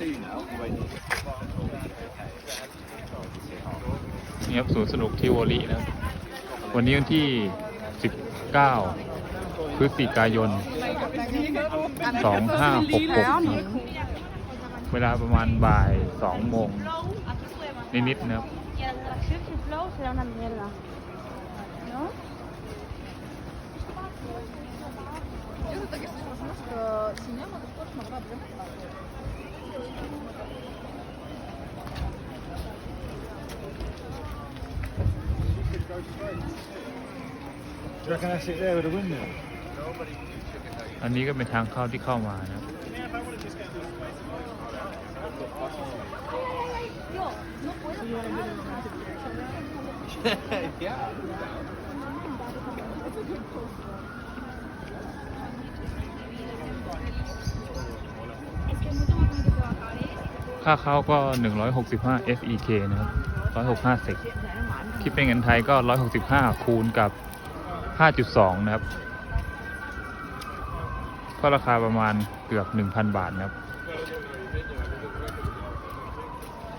นี่ครับสวนสนุกที่วอลีนะครับ วันนี้วันที่ 19 พฤศจิกายน 2566นะครับเวลาประมาณบ่าย 2 โมง นิดๆนะครับ Y อันนี้ก็เป็นทางเข้าที่เข้ามานะครับ yeah. ค่าเข้าก็ 165 SEK นะครับ165เซกคิดเป็นเงินไทยก็ 165 คูณกับ 5.2 นะครับ ก็ราคาประมาณเกือบ 1,000 บาทนะครับ